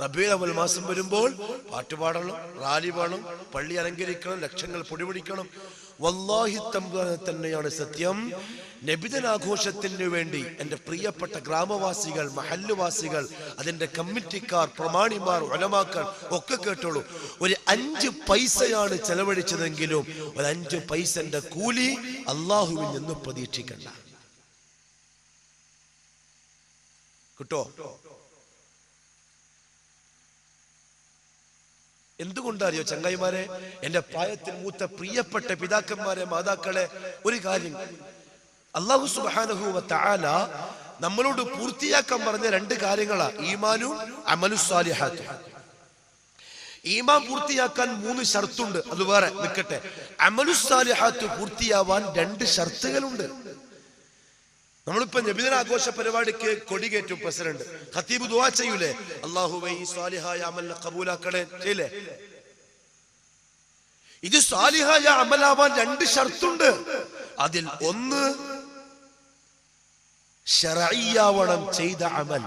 റബീൽ അവൽ മാസം വരുമ്പോൾ പാട്ട് പാടണം റാലി വേണം പള്ളി അലങ്കരിക്കണം ലക്ഷങ്ങൾ പൊടിപിടിക്കണം. വല്ലാഹി തന്നെയാണ് സത്യം. നബിതൻ ആഘോഷത്തിന് വേണ്ടി എന്റെ പ്രിയപ്പെട്ട ഗ്രാമവാസികൾ മഹല്ലുവാസികൾ അതിന്റെ കമ്മിറ്റിക്കാർ പ്രമാണിമാർ ഒലമാക്കൾ ഒക്കെ കേട്ടോളൂ. ഒരു അഞ്ച് പൈസയാണ് ചെലവഴിച്ചതെങ്കിലും ഒരു അഞ്ച് പൈസന്റെ കൂലി അള്ളാഹുവിൽ നിന്ന് പ്രതീക്ഷിക്കണ്ട. കിട്ടോ? എന്തുകൊണ്ടറിയോ ചങ്ങായിമാരെ? എന്റെ പ്രായത്തിൽ മൂത്ത പ്രിയപ്പെട്ട പിതാക്കന്മാരെ മാതാക്കളെ ഒരു കാര്യം അള്ളാഹു സുബാനഹുവ താല നമ്മളോട് പൂർത്തിയാക്കാൻ പറഞ്ഞ രണ്ട് കാര്യങ്ങളാ. ഈമാനും അമലുസാലിഹാത്തും ഈമാൻ പൂർത്തിയാക്കാൻ മൂന്ന് ഷർത്തുണ്ട്. അത് വേറെ നിൽക്കട്ടെ അമലുസാലിഹാത്ത് പൂർത്തിയാവാൻ രണ്ട് ഷർത്തുകളുണ്ട്. നമ്മളിപ്പോ നബിദിന ആഘോഷ പരിപാടിക്ക് കൊടികേറ്റും പ്രസിഡന്റ്. ഖത്തീബ് ദുവാ ചെയ്യൂലേ? സ്വാലിഹായ അമല കബൂലാക്കണേ. ചെയ്യില്ലേ? ഇത് സ്വാലിഹായ അമലാവാൻ രണ്ട് ഷർത്തുണ്ട്. അതിൽ ഒന്ന് ഷറയ്യാവണം ചെയ്ത അമൽ.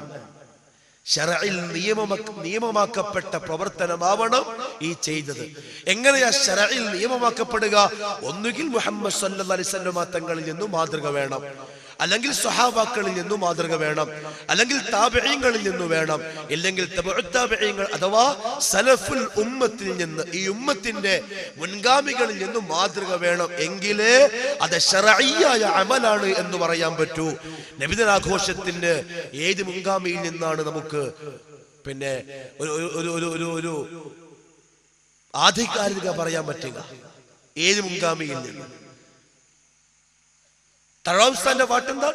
ഷറയിൽ നിയമമ നിയമമാക്കപ്പെട്ട പ്രവർത്തനമാവണം ഈ ചെയ്തത്. എങ്ങനെയാ ഷറയിൽ നിയമമാക്കപ്പെടുക? ഒന്നുകിൽ മുഹമ്മദ് സല്ലല്ലാഹി അലൈഹി തങ്ങളിൽ നിന്നും മാതൃക വേണം. അല്ലെങ്കിൽ സ്വഹാബാക്കളിൽ നിന്നും മാതൃക വേണം. അല്ലെങ്കിൽ താപഴയങ്ങളിൽ നിന്നും വേണം. ഇല്ലെങ്കിൽ അഥവാ സലഫുൽ ഉമ്മത്തിൽ നിന്ന് ഈ ഉമ്മത്തിന്റെ മുൻഗാമികളിൽ നിന്നും മാതൃക വേണം. എങ്കിലേ അത് ഷറയ്യായ അമലാണ് എന്ന് പറയാൻ പറ്റൂ. നബിതനാഘോഷത്തിന് ഏത് മുൻഗാമിയിൽ നിന്നാണ് നമുക്ക് പിന്നെ ഒരു ഒരു- ഒരു ഒരു ഒരു ആധികാരിക പറയാൻ പറ്റുക. ഏത് മുൻഗാമിയിൽ നിന്ന്? തഴാംസ്ഥാന്റെ പാട്ടെന്താ?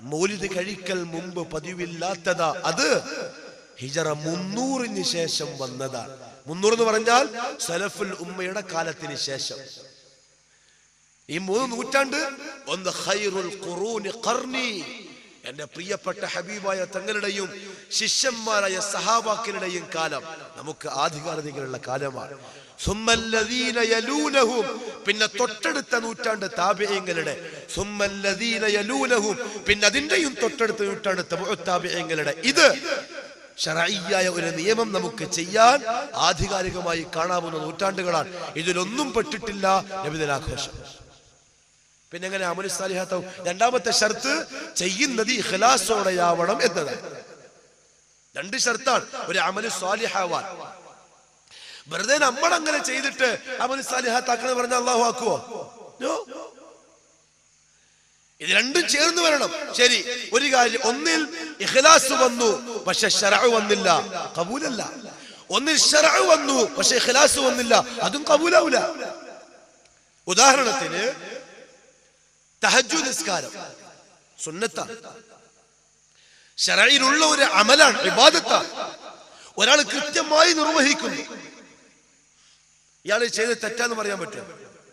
മൗലിദ് കഴിക്കൽ മുമ്പ് പതിവില്ലാത്തതാ. അത് ഹിജറ മുന്നൂറിന് ശേഷം വന്നതാണ് മുന്നൂറ് എന്ന് പറഞ്ഞാൽ സലഫുൽ ഉമ്മയുടെ കാലത്തിന് ശേഷം. ഈ മൂന്ന് നൂറ്റാണ്ട് ഒന്ന് ഖൈറുൽ ഖുറൂനി ഖർനി എന്റെ പ്രിയപ്പെട്ട ഹബീബായ തങ്ങളുടെയും ശിഷ്യന്മാരായ സഹാബാക്കളുടെയും കാലം നമുക്ക് ആധികാരികതകളുള്ള കാലമാണ്. പിന്നെ തൊട്ടടുത്ത നൂറ്റാണ്ട് താപയങ്ങളുടെ പിന്നെ അതിന്റെയും തൊട്ടടുത്ത നൂറ്റാണ്ട് താബിയങ്ങളുടെ ഇത് ഷറായിയായ ഒരു നിയമം നമുക്ക് ചെയ്യാൻ ആധികാരികമായി കാണാവുന്ന നൂറ്റാണ്ടുകളാണ്. ഇതിലൊന്നും പെട്ടിട്ടില്ല നബിദിനാഘോഷം പിന്നെ എങ്ങനെ അമലു രണ്ടാമത്തെ ഷർത്ത് ചെയ്യുന്നത് ഇഖലാസോടെയാവണം എന്നതാണ്. രണ്ട് ഷർത്താണ്. ഒരു അമലു സാലിഹാവാൻ വെറുതെ നമ്മൾ അങ്ങനെ ചെയ്തിട്ട് അവന് സാലിഹാത്താക്കണം പറഞ്ഞ അള്ളാഹു ആക്കുവോ? ഇത് രണ്ടും ചേർന്ന് വരണം. ശരി ഒരു കാര്യം ഒന്നിൽ ഇഖ്ലാസ് വന്നു പക്ഷെ ഷറഅ് വന്നില്ല. കബൂലല്ല. ഒന്നിൽ ഷറഅ് വന്നു പക്ഷെ ഇഖ്ലാസ് വന്നില്ല. അതും കബൂലാവൂല. ഉദാഹരണത്തിന് തഹജു നിസ്കാരം. സുന്നത്താണ്. ഷറയിലുള്ള ഒരു അമലാണ് വിവാദത്താണ് ഒരാൾ കൃത്യമായി നിർവഹിക്കുന്നു. ഇയാൾ ചെയ്ത് തെറ്റാന്ന് പറയാൻ പറ്റും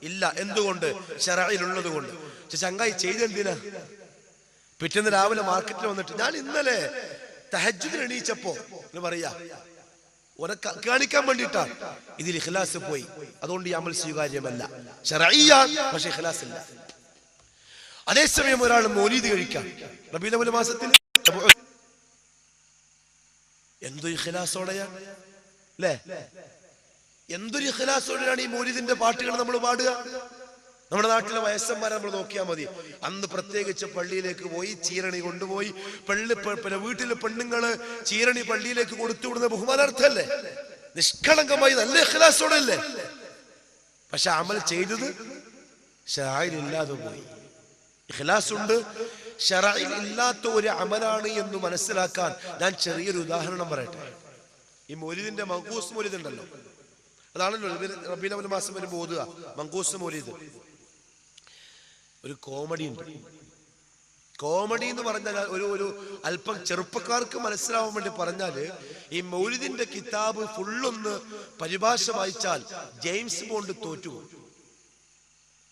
ഇല്ല. എന്തുകൊണ്ട്? ഷെറയിലുള്ളത് കൊണ്ട്. ചങ്ങായി ചെയ്തെന്തിനാ പിറ്റേന്ന് രാവിലെ മാർക്കറ്റിൽ വന്നിട്ട് ഞാൻ ഇന്നലെ തഹജുദിന് എണീച്ചപ്പോ എന്ന് പറയാ ഉനക്ക് കാണിക്കാൻ വേണ്ടിയിട്ടാണ് ഇതിൽ ഇഖ്ലാസ് പോയി. അതുകൊണ്ട് ഈ അമൽ സ്വീകാര്യമല്ല. പക്ഷേ ഇഖ്ലാസ് ഇല്ല അതേസമയം ഒരാൾ മോലീദ് കഴിക്കാം. റബീലമുല മാസത്തിൽ എന്തോ ഇഖ്ലാസോടെയാ? അല്ലേ എന്തൊരു ഇഖലാസോടെയാണ് ഈ മോലീദിന്റെ പാട്ടുകൾ നമ്മൾ പാടുക? നമ്മുടെ നാട്ടിലെ വയസ്സന്മാരെ നമ്മൾ നോക്കിയാൽ മതി. അന്ന് പ്രത്യേകിച്ച് പള്ളിയിലേക്ക് പോയി ചീരണി കൊണ്ടുപോയി. പള്ളി പിന്നെ വീട്ടിലെ പെണ്ണുങ്ങൾ ചീരണി പള്ളിയിലേക്ക് കൊടുത്തു വിടുന്ന ബഹുമാനാർത്ഥല്ലേ? നിഷ്കളങ്കമായി നല്ല ഇഖലാസോടെ അല്ലേ പക്ഷെ അമൽ ചെയ്തത് ഷറായിലില്ലാതെ പോയി. ഇഖലാസ് ഉണ്ട് ഷറായിൽ ഇല്ലാത്ത ഒരു അമലാണ് എന്ന് മനസ്സിലാക്കാൻ ഞാൻ ചെറിയൊരു ഉദാഹരണം പറയട്ടെ. ഈ മൊലിദിന്റെ മഹൂസ് മൊലിദ് ഉണ്ടല്ലോ. അതാണല്ലോ റബീൽ അവൽ മാസം വരുമ്പോൾ ഓതുക. മങ്കൂസ് മൊലിദ്. ഒരു കോമഡി ഉണ്ട്. കോമഡി എന്ന് പറഞ്ഞാൽ ഒരു ഒരു അല്പം ചെറുപ്പക്കാർക്ക് മനസ്സിലാവാൻ വേണ്ടി പറഞ്ഞാൽ ഈ മൗലിദിന്റെ കിതാബ് ഫുള്ളൊന്ന് പരിഭാഷ വായിച്ചാൽ ജെയിംസ് ബോണ്ട് തോറ്റുപോകും.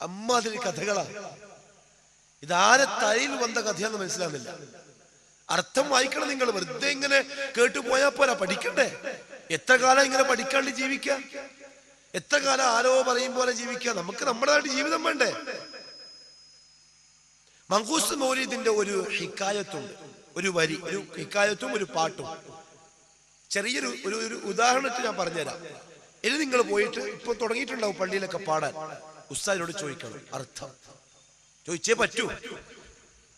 അമ്മാതിരി കഥകളാണ്. ഇതാരെ തലയിൽ വന്ന കഥയാന്ന് മനസ്സിലാവുന്നില്ല. അർത്ഥം വായിക്കണം നിങ്ങൾ. വെറുതെ ഇങ്ങനെ കേട്ടു പോയാൽ പോരാ. പഠിക്കണ്ടേ എത്ര കാലം ഇങ്ങനെ പഠിക്കാണ്ട് ജീവിക്കാം? എത്ര കാലം ആരോ പറയും പോലെ ജീവിക്കാം? നമുക്ക് നമ്മുടേതായിട്ട് ജീവിതം വേണ്ടേ? മങ്കൂസ് മൗലീദിന്റെ ഒരു ഹിക്കായത്തുണ്ട്. ഒരു വരി ഒരു ഹിക്കായത്തും ഒരു പാട്ടും. ചെറിയൊരു ഒരു ഒരു ഉദാഹരണത്തിൽ ഞാൻ പറഞ്ഞുതരാം. ഇനി നിങ്ങൾ പോയിട്ട് ഇപ്പൊ തുടങ്ങിയിട്ടുണ്ടാവും പള്ളിയിലൊക്കെ പാടാൻ. ഉസ്താദിനോട് ചോദിക്കണം അർത്ഥം. ചോദിച്ചേ പറ്റൂ.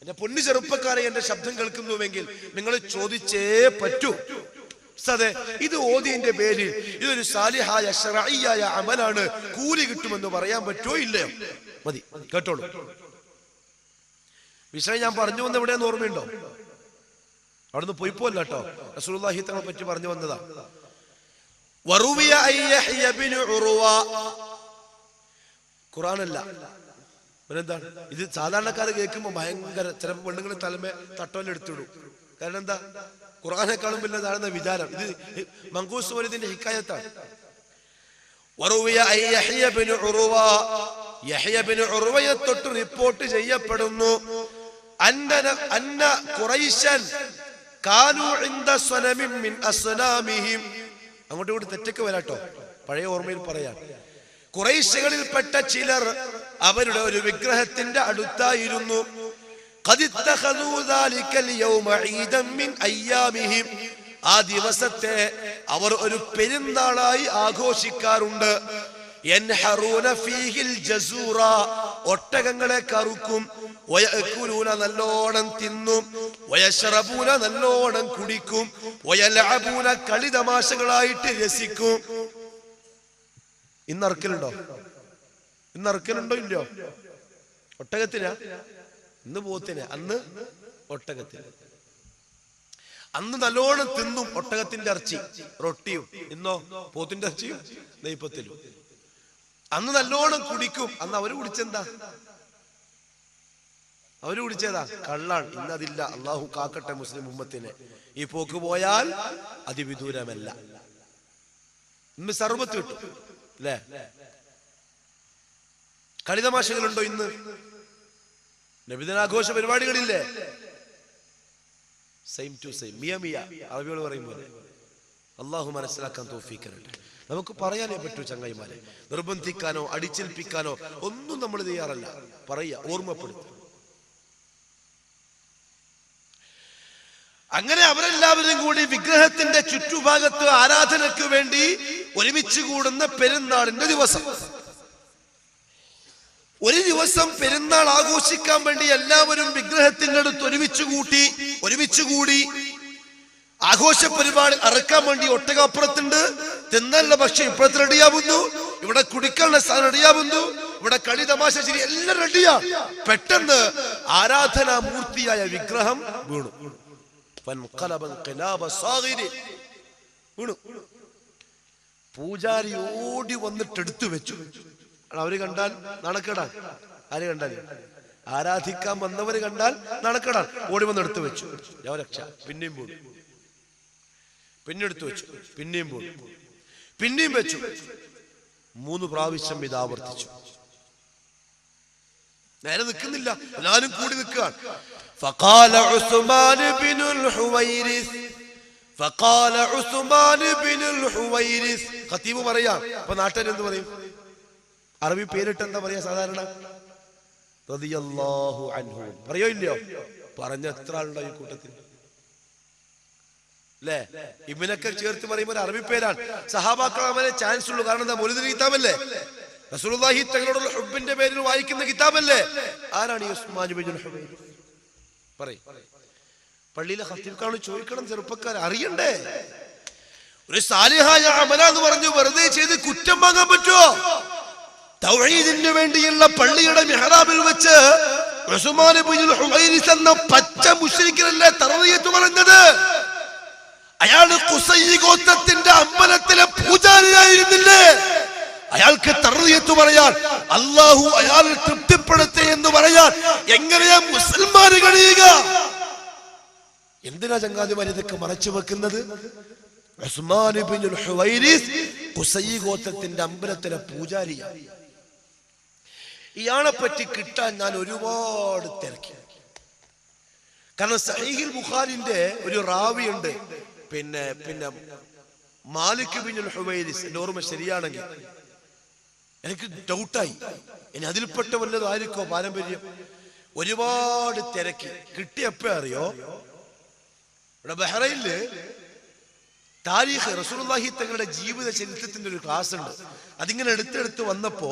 എന്റെ പൊന്നു ചെറുപ്പക്കാരെ എന്റെ ശബ്ദം കേൾക്കുന്നുവെങ്കിൽ നിങ്ങൾ ചോദിച്ചേ പറ്റൂ. ഉസ്താദേ ഇത് ഓതിയന്റെ പേരിൽ ഇതൊരു സാലിഹായ ശറഈയായ അമലാണ് കൂലി കിട്ടുമെന്ന് പറയാൻ പറ്റോ ഇല്ലയോ? മതി കേട്ടോളൂ. വിഷയം ഞാൻ പറഞ്ഞു വന്ന എവിടെയെന്ന് ഓർമ്മയുണ്ടോ? അവിടുന്ന് പോയി പോല്ല കേട്ടോ. റസൂലുള്ളാഹി തങ്ങളെ പറ്റി പറഞ്ഞു വന്നതാ. വറുവിയ അൻ യഹ്യ ബിൻ ഉറുവ. അല്ല പിന്നെന്താണ് ഇത് സാധാരണക്കാർ കേൾക്കുമ്പോൾ ഭയങ്കര ചില പെണ്ണുങ്ങളെ തലമേ തട്ടോലെടുത്തിടും കാരണം എന്താ? ഖുർആനെക്കാളും വലുതാണെന്ന വിചാരം. ഇത് മങ്കൂസ് വലിതിന്റെ ഹിക്കായത്താണ്. തൊട്ട് റിപ്പോർട്ട് ചെയ്യപ്പെടുന്നു. അന്ന അങ്ങോട്ട് കൂടി തെറ്റൊക്കെ വരാട്ടോ. പഴയ ഓർമ്മയിൽ പറയാം. കുറൈശകളിൽപ്പെട്ട ചിലർ അവരുടെ ഒരു വിഗ്രഹത്തിന്റെ അടുത്തായിരുന്നു. ആ ദിവസത്തെ അവർ ഒരു പെരുന്നാളായി ആഘോഷിക്കാറുണ്ട്. ഒട്ടകങ്ങളെ കറുക്കും. നല്ലോണം തിന്നും. വയശ്റബൂന നല്ലോണം കുടിക്കും. വയലഅബൂന കളിതമാശകളായിട്ട് രസിക്കും. ഇന്ന് അറക്കലുണ്ടോ? ഇന്ന് അറക്കലുണ്ടോ ഇല്ലയോ? ഒട്ടകത്തിനാ? ഇന്ന് പോത്തിന് അന്ന് ഒട്ടകത്തിന്. അന്ന് നല്ലോണം തിന്നും ഒട്ടകത്തിന്റെ ഇറച്ചി റൊട്ടിയും. ഇന്നോ പോത്തിന്റെ ഇറച്ചിയും നെയ്പ്പത്തിലും അന്ന് നല്ലോണം കുടിക്കും. അന്ന് അവർ കുടിച്ചെന്താ? അവർ കുടിച്ചതാ? കള്ളാണ്. ഇന്ന് അതില്ല അള്ളാഹു കാക്കട്ടെ മുസ്ലിം ഉമ്മത്തിനെ. ഈ പോക്ക് പോയാൽ അതിവിദൂരമല്ല. ഇന്ന് സർവത്ത് കിട്ടും. അല്ലേ കളിതമാശകളുണ്ടോ ഇന്ന്? നബിദിനാഘോഷ പരിപാടികളില്ലേ സെയിം ടു സെയിം മിയ മിയ. അറബികൾ പറയും പോലെ. അള്ളാഹു മനസ്സിലാക്കാൻ തോഫിക്കാനുണ്ട്. നമുക്ക് പറയാനേ പറ്റൂ ചങ്ങായിമാരെ. നിർബന്ധിക്കാനോ അടിച്ചേൽപ്പിക്കാനോ ഒന്നും നമ്മൾ ചെയ്യാറല്ല പറയുക ഓർമ്മപ്പെടുത്തുക. അങ്ങനെ അവരെല്ലാവരും കൂടി വിഗ്രഹത്തിന്റെ ചുറ്റുഭാഗത്ത് ആരാധനയ്ക്ക് വേണ്ടി ഒരുമിച്ച് കൂടുന്ന പെരുന്നാളിന്റെ ദിവസം. ഒരു ദിവസം പെരുന്നാൾ ആഘോഷിക്കാൻ വേണ്ടി എല്ലാവരും വിഗ്രഹത്തിനടുത്ത് ഒരുമിച്ച് കൂട്ടി ഒരുമിച്ച് കൂടി ആഘോഷ പരിപാടി അറക്കാൻ വേണ്ടി ഒട്ടകപ്പുറത്തുണ്ട്. തിന്നല്ല പക്ഷെ ഇപ്പുറത്ത് റെഡിയാവുന്നു. ഇവിടെ കുടിക്കാനുള്ള സാധനം റെഡിയാവുന്നു. ഇവിടെ കളി തമാശ ശരി എല്ലാം റെഡിയാ പെട്ടെന്ന് ആരാധനാ മൂർത്തിയായ വിഗ്രഹം വീണു. വീണു. പൂജാരി ഓടി വന്നിട്ട് എടുത്തു വെച്ചു. അവര് കണ്ടാൽ നടക്കടാൻ ആര് കണ്ടാൽ ആരാധിക്കാൻ വന്നവര് കണ്ടാൽ നടക്കടാൻ ഓടി വന്ന് എടുത്തു വെച്ചു ഞാൻ രക്ഷ പിന്നെയും പോയി പിന്നെ എടുത്തു വെച്ചു പിന്നെയും പോയി പിന്നെയും വെച്ചു മൂന്ന് പ്രാവശ്യം ഇത് ആവർത്തിച്ചു നേരെ നിൽക്കുന്നില്ല എല്ലാരും കൂടി നിൽക്കുകയാണ് فقال عثمان بن الحويرث فقال عثمان بن الحويرث ഖത്തീബ് പറയാം അപ്പൊ നാട്ടുകാർ എന്ത് പറയും അറബി പേരിട്ട് എന്താ പറയാ സാധാരണ? റളിയല്ലാഹു അൻഹു. പറയോ ഇല്ലയോ? പറഞ്ഞ എത്ര ആളുണ്ടോ ഈ കൂട്ടത്തിൽ? അല്ലേ ഇവനൊക്കെ ചേർത്ത് പറയുമ്പോൾ അറബി പേരാണ്. സഹാബാക്കൾ അവനെ ചാൻസ് ഉള്ളൂ. കാരണം എന്താ? മൊലിദിന് കിതാബല്ലേ? റസൂലുള്ളാഹി തങ്ങളോടുള്ള ഹുബിന്റെ പേരിൽ വായിക്കുന്ന കിതാബല്ലേ? ആരാണ് ഈ ഉസ്മാൻ ബിൻ ഹുബൈർ പറയും. പള്ളിയിലെ ഹത്തീബ്ക്കാണ് ചോദിക്കണം ചെറുപ്പക്കാർ അറിയണ്ടേ? ഒരു സാലിഹായ അമല എന്ന് പറഞ്ഞു വെറുതെ ചെയ്ത് കുറ്റം വാങ്ങാൻ പറ്റുമോ തൗഹീദിന് വേണ്ടിയുള്ള പള്ളിയുടെ മെഹ്റാബിൽ വെച്ച് എന്ന പച്ച മുശ്രിക്കിനല്ലേ തറവിയത്ത് പറഞ്ഞത്? അയാൾ കുസൈ ഗോത്രത്തിന്റെ അമ്പലത്തിലെ പൂജാരിയായിരുന്നില്ലേ? അയാൾക്ക് തറവിയത്ത് പറയാൻ അള്ളാഹു അയാളെ തൃപ്തിപ്പെടുത്തേ എന്ന് പറയാൻ എങ്ങനെയാ മുസൽമാന് കഴിയുക? എന്തിനാ ചങ്ങാതിമാർ ഇതൊക്കെ മറച്ചു വെക്കുന്നത്? ഉസ്മാൻ ഗോത്രത്തിന്റെ അമ്പലത്തിലെ പൂജാരിയാണ് ഇയാളെ പറ്റി കിട്ടാൻ ഞാൻ ഒരുപാട് തിരക്കി. കാരണം സഹീഹിൽ ബുഖാരിന്റെ ഒരു റാവിയുണ്ട്. പിന്നെ പിന്നെ മാലിക് ബിൻ ഹുബൈരിസ് എന്റെ ഓർമ്മ ശരിയാണെങ്കിൽ എനിക്ക് ഡൗട്ടായി ഇനി അതിൽപ്പെട്ട വല്ലതും ആയിരിക്കോ പാരമ്പര്യം? ഒരുപാട് തിരക്കി. കിട്ടിയപ്പോ അറിയോ? ഇവിടെ ബഹ്റൈനിൽ താരീഖ് റസൂലുള്ളാഹി തങ്ങളുടെ ജീവിത ചരിത്രത്തിന്റെ ഒരു ക്ലാസ് ഉണ്ട്. അതിങ്ങനെ എടുത്തെടുത്ത് വന്നപ്പോ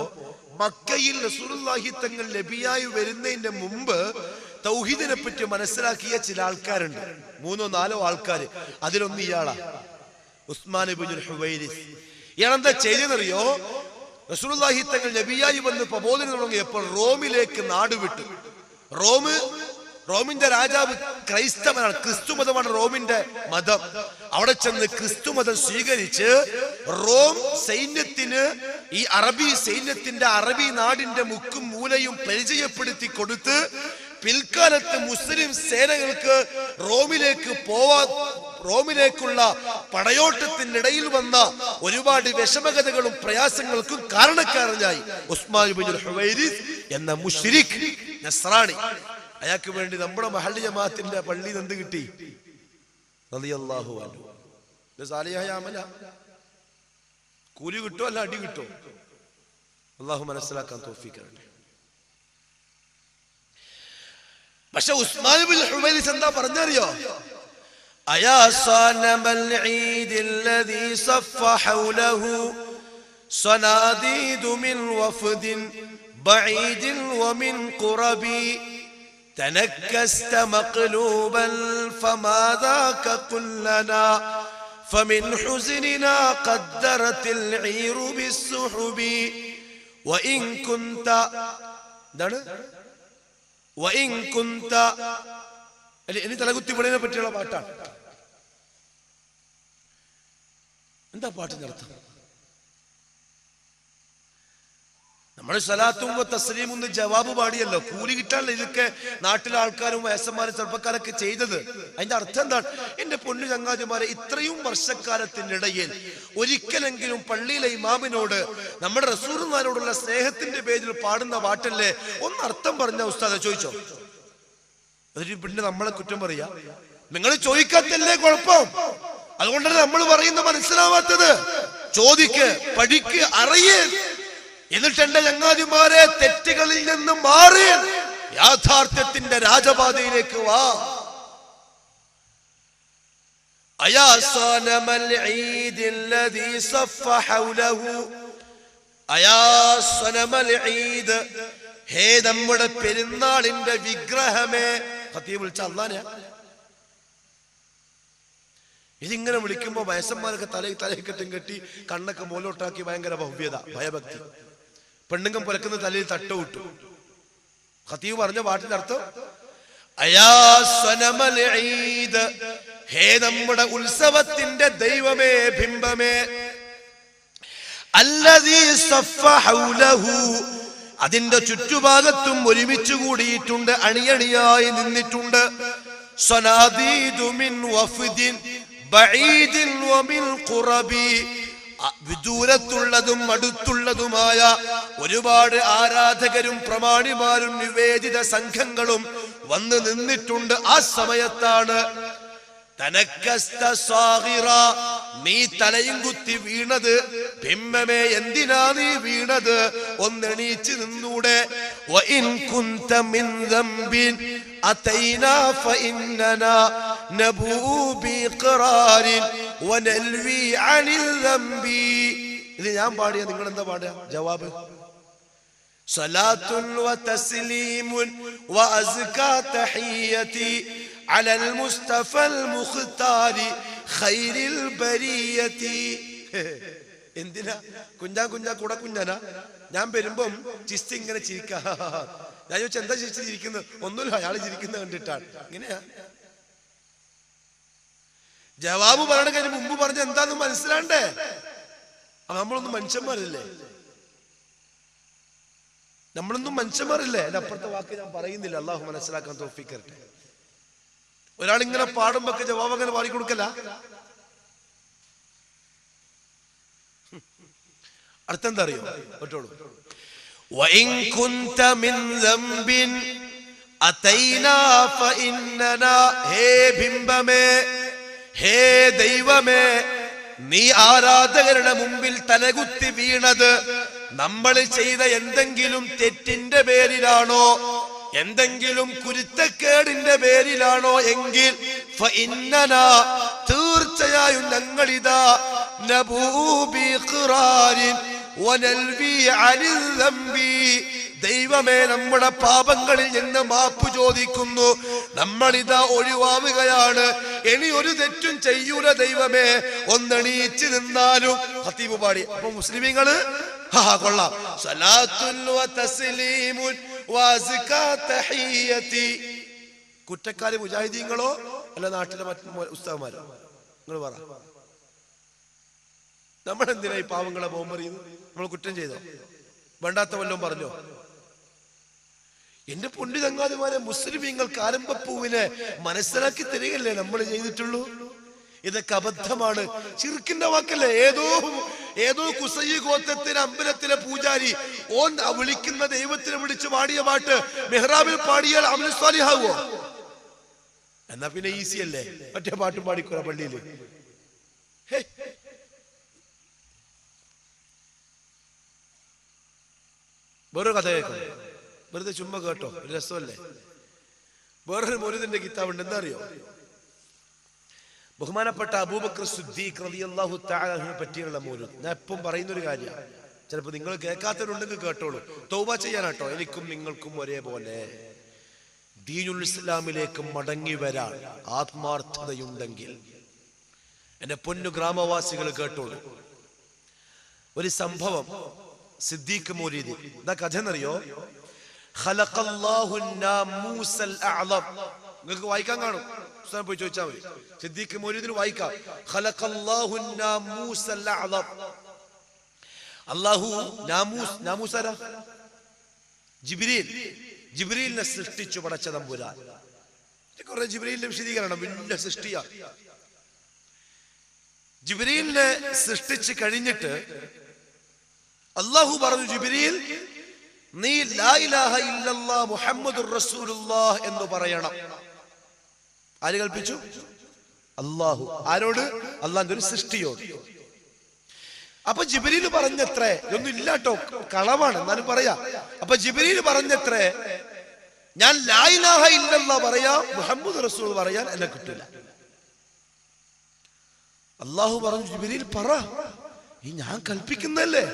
മക്കയിൽ റസൂലുള്ളാഹി തങ്ങൾ ലബിയായി വരുന്നതിന്റെ മുമ്പ് തൗഹീദിനെ പറ്റി മനസ്സിലാക്കിയ ചില ആൾക്കാരുണ്ട്. മൂന്നോ നാലോ ആൾക്കാർ അതിലൊന്ന് ഇയാളാ. ഉസ്മാൻ ഹുവൈരിസ്. ഇയാളെന്താ ചെയ്തെന്നറിയോ റസൂലുള്ളാഹി തങ്ങൾ ലബിയായി വന്ന് പ്രബോധനം തുടങ്ങിയപ്പോൾ റോമിലേക്ക് നാടുവിട്ടു റോമ് റോമിന്റെ രാജാവ് ക്രൈസ്തവനാണ്. ക്രിസ്തു മതമാണ് റോമിന്റെ മതം. അവിടെ ചെന്ന് ക്രിസ്തു മതം സ്വീകരിച്ച് റോം സൈന്യത്തിന് ഈ അറബി സൈന്യത്തിന്റെ അറബി നാടിന്റെ മുക്കും മൂലയും പരിചയപ്പെടുത്തി കൊടുത്ത് പിൽക്കാലത്ത് മുസ്ലിം സേനകൾക്ക് റോമിലേക്ക് പോവാ റോമിലേക്കുള്ള പടയോട്ടത്തിനിടയിൽ വന്ന ഒരുപാട് വിഷമകഥകളും പ്രയാസങ്ങൾക്കും കാരണക്കാരനായി ഉസ്മാൻ എന്ന മുഷിരിഖ് നസ്രാണി. അയാൾക്ക് വേണ്ടി നമ്മുടെ മഹല്ലി ജമാഅത്തിന്റെ പള്ളിയിൽ എന്ത് കിട്ടി റളിയല്ലാഹു അൻഹു ഇത് സാലിഹായ അമല കൂലി കിട്ടോ അല്ല അടി കിട്ടോ അള്ളാഹു മനസ്സിലാക്കാൻ തോഫിക്കട്ടെ പക്ഷെ ഉസ്മാൻ ബിൻ ഹുമൈലിസ് എന്താ പറഞ്ഞറിയോ أيا صنم العيد الذي صف حوله صناديد من وفد بعيد ومن قرب تنكست مقلوبا فما ذاك قل لنا فمن حزننا قدرت العير بالسحب وإن كنت എന്താണ് وإن كنت അല്ലെ ഇനി തലകുത്തി വിളിനെ പറ്റിയുള്ള പാട്ടാണ് എന്താ പാട്ടിന്റെ അർത്ഥം നമ്മൾ സലാത്തും തസ്ലീം ഒന്ന് ജവാബ് പാടിയല്ലോ. കൂലി കിട്ടാനല്ല ഇതൊക്കെ നാട്ടിലെ ആൾക്കാരും വയസ്സന്മാരും ചെറുപ്പക്കാരൊക്കെ ചെയ്തത്. അതിന്റെ അർത്ഥം എന്താണ്? എന്റെ പൊന്നു ചങ്ങാതിമാരെ ഇത്രയും വർഷക്കാലത്തിനിടയിൽ ഒരിക്കലെങ്കിലും പള്ളിയിലെ ഇമാമിനോട് നമ്മുടെ റസൂർമാരോടുള്ള സ്നേഹത്തിന്റെ പേരിൽ പാടുന്ന പാട്ടല്ലേ? ഒന്ന് അർത്ഥം പറഞ്ഞ ഉസ്താദ ചോദിച്ചോ? അതൊരു പിന്നെ നമ്മളെ കുറ്റം പറയാ. നിങ്ങൾ ചോദിക്കാത്തല്ലേ കുഴപ്പം? അതുകൊണ്ടാണ് നമ്മൾ പറയുന്ന മനസ്സിലാവാത്തത്. ചോദിക്ക് പഠിക്ക് അറിയേ. എന്നിട്ട് എന്റെ ചങ്ങാതിമാരെ തെറ്റുകളിൽ നിന്ന് മാറി യാഥാർത്ഥ്യത്തിന്റെ രാജപാതയിലേക്ക് വാ أيا صنم العيد الذي صف حوله أيا صنم العيد ഹേ നമ്മുടെ പെരുന്നാളിന്റെ വിഗ്രഹമേ കത്തിയെ വിളിച്ച അള്ളാനെയാ ഇതിങ്ങനെ വിളിക്കുമ്പോ വയസ്സന്മാരൊക്കെ തലയിൽ തലയിൽ കെട്ടും കെട്ടി കണ്ണൊക്കെ മോലോട്ടാക്കി ഭയങ്കര ഭവ്യത ഭയഭക്തി പെണ്ണുങ്കം പുലക്കുന്ന തലയിൽ തട്ട വിട്ടു ഖത്തീവ് പറഞ്ഞ പാട്ടിന്റെ അർത്ഥം ഹേ നമ്മുടെ ഉത്സവത്തിന്റെ ദൈവമേ ബിംബമേ. അതിന്റെ ചുറ്റുഭാഗത്തും ഒരുമിച്ച് കൂടിയിട്ടുണ്ട് അണിയണിയായി നിന്നിട്ടുണ്ട്. സ്വനാദീദു മിൻ വഫ്ദിൻ ബഈദിൻ വമിൻ ഖുറബി. വിദൂരത്തുള്ളതും അടുത്തുള്ളതുമായ ഒരുപാട് ആരാധകരും പ്രമാണിമാരും നിവേദിത സംഘങ്ങളും വന്ന് നിന്നിട്ടുണ്ട് ആ സമയത്താണ്. തനക്കസ്ത നീ തലയും കുത്തി വീണത്. ബിംബമേ എന്തിനാ നീ വീണത്? ഒന്നെണീച്ച് നിന്നൂടെ. ഫഇന്നനാ നബൂ ഇത് ഞാൻ പാടിയ നിങ്ങൾ എന്താ പാടുക ജവാബ് صلاة وتسليم وأزكى تحيتي على المصطفى المختار خير البرية എന്തിനാ കുഞ്ഞാ കുഞ്ഞാ കൂടെ കുഞ്ഞാനാ ഞാൻ വരുമ്പം ചിസ്തി ഇങ്ങനെ ചിരിക്ക ഞാൻ ചോദിച്ചു എന്താ ചിരിച്ച് ചിരിക്കുന്നത് ഒന്നുമില്ല അയാൾ ചിരിക്കുന്നത് കണ്ടിട്ടാണ് ഇങ്ങനെയാ ജവാബ് പറയണ കഴിഞ്ഞ് മുമ്പ് പറഞ്ഞ എന്താന്ന് മനസ്സിലാണ്ടേ അപ്പൊ നമ്മളൊന്നും മനുഷ്യന്മാരല്ലേ നമ്മളൊന്നും മനുഷ്യന്മാരല്ലേ എന്റെ അപ്പുറത്തെ വാക്ക് ഞാൻ പറയുന്നില്ല അള്ളാഹു മനസ്സിലാക്കാൻ തോഫിക്കരട്ടെ ഒരാൾ ഇങ്ങനെ പാടുമ്പോ ഒക്കെ ജവാബ് അങ്ങനെ പാടിക്കൊടുക്കല അർത്ഥം എന്താ അറിയോ ഒറ്റോളൂ وإن كنت من ذنب أتينا فإننا ഹേ ബിംബമേ ഹേ ദൈവമേ നീ ആരാധകരുടെ മുമ്പിൽ തലകുത്തി വീണത് നമ്മൾ ചെയ്ത എന്തെങ്കിലും തെറ്റിന്റെ പേരിലാണോ? എന്തെങ്കിലും കുരുത്തക്കേടിന്റെ പേരിലാണോ എങ്കിൽ തീർച്ചയായും ഞങ്ങളിതാ നബൂബി ദൈവമേ നമ്മുടെ പാപങ്ങളിൽ നിന്ന് മാപ്പ് ചോദിക്കുന്നു. നമ്മളിതാ ഒഴിവാവുകയാണ്. ഇനി ഒരു തെറ്റും ചെയ്യൂല ദൈവമേ. ഒന്നെണീച്ച് നിന്നാലും. ഹത്തീബ് പാടി. അപ്പൊ മുസ്ലിമീങ്ങൾ? ഹാ കൊള്ളാം. കുറ്റക്കാരി മുജാഹിദീങ്ങളോ? അല്ല നാട്ടിലെ മറ്റു മോ- നിങ്ങൾ പറ. നമ്മളെന്തിനാ ഈ പാവങ്ങളെ ബോംബറിയുന്നു നമ്മൾ കുറ്റം ചെയ്തോ? വേണ്ടാത്ത വല്ലതും പറഞ്ഞോ? എന്റെ പൊന്നു ചങ്ങാതിമാരെ മുസ്ലിമീങ്ങൾക്ക് ആരംഭപ്പൂവിനെ മനസ്സിലാക്കി തരികല്ലേ നമ്മൾ ചെയ്തിട്ടുള്ളൂ? ഇതൊക്കെ അബദ്ധമാണ്. ചിർക്കിന്റെ വാക്കല്ലേ? ഏതോ ഏതോ കുസൈ ഗോത്രത്തിന് അമ്പലത്തിലെ പൂജാരി ഓൻ വിളിക്കുന്ന ദൈവത്തിനെ വിളിച്ച് പാടിയ പാട്ട് മെഹ്റാബിൽ പാടിയാൽ അമൽ സ്വാലിഹാവോ? എന്നാ പിന്നെ ഈസി അല്ലേ? മറ്റേ പാട്ടും പാടിക്കൂല പള്ളിയിൽ. വേറൊരു കഥ കേൾക്കണം വെറുതെ ചുമ്മാ കേട്ടോ ഒരു രസമല്ലേ? വേറൊരു മൊരുതിന്റെ കിതാബുണ്ട് എന്താ അറിയോ ബഹുമാനപ്പെട്ട അബൂബക്കർ സുദ്ദീഖ് റളിയല്ലാഹു പറ്റിയുള്ള മൗലൂദ്. ഞാൻ എപ്പം പറയുന്ന ഒരു കാര്യമാണ് ചിലപ്പോൾ നിങ്ങൾ കേൾക്കാത്തവരുണ്ടെങ്കിൽ കേട്ടോളൂ. തൗബ ചെയ്യാനാട്ടോ എനിക്കും നിങ്ങൾക്കും ഒരേപോലെ. ദീനുൽ ഇസ്ലാമിലേക്ക് മടങ്ങി വരാൻ ആത്മാർത്ഥതയുണ്ടെങ്കിൽ എന്റെ പൊന്നു ഗ്രാമവാസികൾ കേട്ടോളൂ. ഒരു സംഭവം സിദ്ദീഖ് മോരീദി എന്താ കഥ എന്നറിയോ നിങ്ങൾക്ക് വായിക്കാൻ കാണും. ഉസ്താദ് പോയി ചോദിച്ചാൽ സിദ്ദീഖ് മോരീദിന് വായിക്കാം. അല്ലാഹു നാമൂസ് നാമൂസ് ആരാ? ജിബ്രീൽ. ജിബ്രീലിനെ സൃഷ്ടിച്ചു പടച്ച തമ്പുരാൻ. കുറെ ജിബ്രീലിന്റെ വിശദീകരണം. വലിയ സൃഷ്ടിയാ. ജിബ്രീലിനെ സൃഷ്ടിച്ച് കഴിഞ്ഞിട്ട് അള്ളാഹു പറഞ്ഞു ജിബ്രീൽ നീ മുഹമ്മദ് എന്ന് പറയണം. ആര് കൽപ്പിച്ചു? അള്ളാഹു ആരോട്? അള്ളാന്റെ ഒരു സൃഷ്ടിയോട്. അപ്പൊ ജിബിരിയിൽ പറഞ്ഞത്രേ ഇതൊന്നും ഇല്ലാട്ടോ കളവാണ് എന്നാലും പറയാ. അപ്പൊ ജിബിരിയിൽ പറഞ്ഞത്രേ ഞാൻ ലായിലാഹ ഇല്ലല്ലാ പറയാ മുഹമ്മദ് റസൂൽ പറയാൻ എന്നെ കിട്ടില്ല അള്ളാഹു പറഞ്ഞു ജിബിരിയിൽ പറ. ഈ ഞാൻ കൽപ്പിക്കുന്നല്ലേ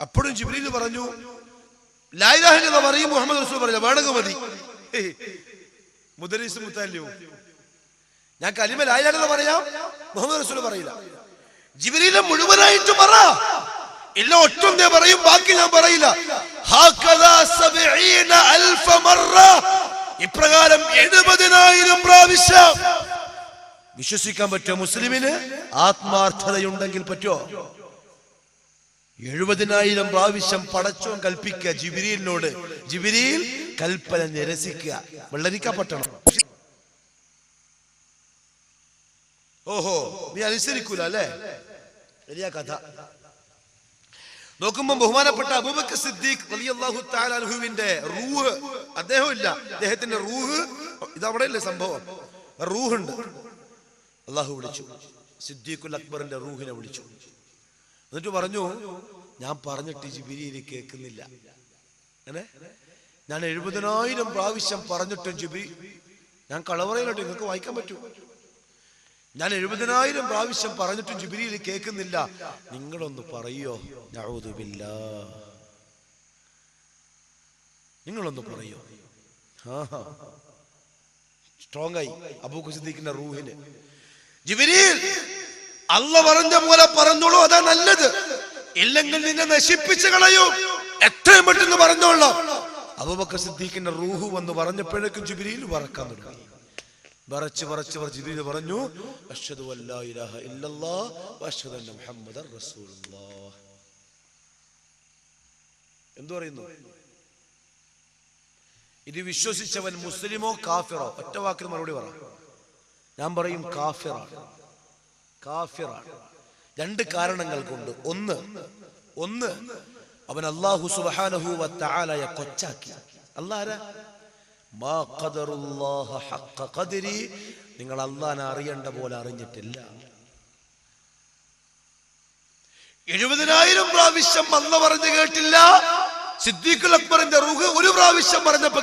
അപ്പോഴും ജിബ്രീൽ പറഞ്ഞു പറയും മുഹമ്മദ് റസൂൽ പറഞ്ഞു വേണമെങ്കിൽ മതി. മുദരീസ് മുത്താലിയോ ഞാൻ കലിമ ലായിലാഹില്ലെന്ന് പറയാം മുഹമ്മദ് റസൂൽ പറയില്ല. ജിബ്രീലെ മുഴുവനായിട്ട് പറ. ഇല്ല ഒറ്റൊന്നേ പറയും ബാക്കി ഞാൻ പറയില്ല. ഇപ്രകാരം എഴുപതിനായിരം പ്രാവശ്യം. വിശ്വസിക്കാൻ പറ്റുമോ മുസ്ലിമിന്? ആത്മാർത്ഥതയുണ്ടെങ്കിൽ പറ്റുമോ? എഴുപതിനായിരം പ്രാവശ്യം പടച്ചോൻ കൽപ്പിക്കുക ജിബിരിയിലിനോട് ജിബിരിയിൽ കൽപ്പന നിരസിക്കുക. വെള്ളരിക്ക പട്ടണം. ഓഹോ നീ അനുസരിക്കൂല അല്ലേ? വലിയ കഥ. നോക്കുമ്പോ ബഹുമാനപ്പെട്ട അബൂബക്കർ സിദ്ദീഖ് റളിയല്ലാഹു തആല അൻഹുവിന്റെ റൂഹ് അദ്ദേഹം ഇല്ല അദ്ദേഹത്തിന്റെ റൂഹ് ഇതവിടെയല്ലേ സംഭവം? റൂഹുണ്ട്. അള്ളാഹു വിളിച്ചു. സിദ്ദീഖുൽ അക്ബറിന്റെ റൂഹിനെ വിളിച്ചു. എന്നിട്ട് പറഞ്ഞു ഞാൻ പറഞ്ഞിട്ട് ജിബിരിയിൽ കേൾക്കുന്നില്ല. അങ്ങനെ ഞാൻ എഴുപതിനായിരം പ്രാവശ്യം പറഞ്ഞിട്ടും ജിബി ഞാൻ കളവറയിലോട്ട് നിങ്ങൾക്ക് വായിക്കാൻ പറ്റൂ. ഞാൻ എഴുപതിനായിരം പ്രാവശ്യം പറഞ്ഞിട്ടും ജിബിരിയിൽ കേൾക്കുന്നില്ല. നിങ്ങളൊന്ന് പറയോ? നഊദുബില്ല നിങ്ങളൊന്ന് പറയോ? സ്ട്രോങ് ആയി. അബൂഖ് സിദ്ദീഖിന്റെ റൂഹിന്. ജിബിരിയിൽ അല്ല പറഞ്ഞ പോലെ പറഞ്ഞോളൂ അതാ നല്ലത്. ഇല്ലെങ്കിൽ നിന്നെ നശിപ്പിച്ചു കളയൂ. എത്രയും പെട്ടെന്ന് പറഞ്ഞോളൂ. അബുബക്കർ സിദ്ദീഖിന്റെ റൂഹ് വന്ന് പറഞ്ഞപ്പോഴേക്കും ജുബിരിയിൽ പറക്കാൻ തുടങ്ങി. വറച്ച് വറച്ച് വറച്ച് ജിബിരിയിൽ പറഞ്ഞു അഷ്ഹദു അല്ലാ ഇലാഹ ഇല്ലല്ലാ വഅഷ്ഹദു അന്ന മുഹമ്മദർ റസൂലുള്ളാഹ് എന്തു പറയുന്നു? ഇത് വിശ്വസിച്ചവൻ മുസ്ലിമോ കാഫിറോ? ഒറ്റ വാക്കിന് മറുപടി പറ. ഞാൻ പറയും കാഫിറാണ് കാഫിറാണ്. രണ്ട് കാരണങ്ങൾ കൊണ്ട്. ഒന്ന് ഒന്ന് അവൻ അള്ളാഹു സുബ്ഹാനഹു വ തആലയെ കൊച്ചാക്കി ഖദരി. നിങ്ങൾ അള്ളഹാനെ അറിയേണ്ട പോലെ അറിഞ്ഞിട്ടില്ല. എഴുപതിനായിരം പ്രാവശ്യം അല്ല പറഞ്ഞു കേട്ടില്ല. സിദ്ദീഖുൽ അക്ബറിന്റെ റൂഹ് ഒരു പ്രാവശ്യം പറഞ്ഞപ്പോ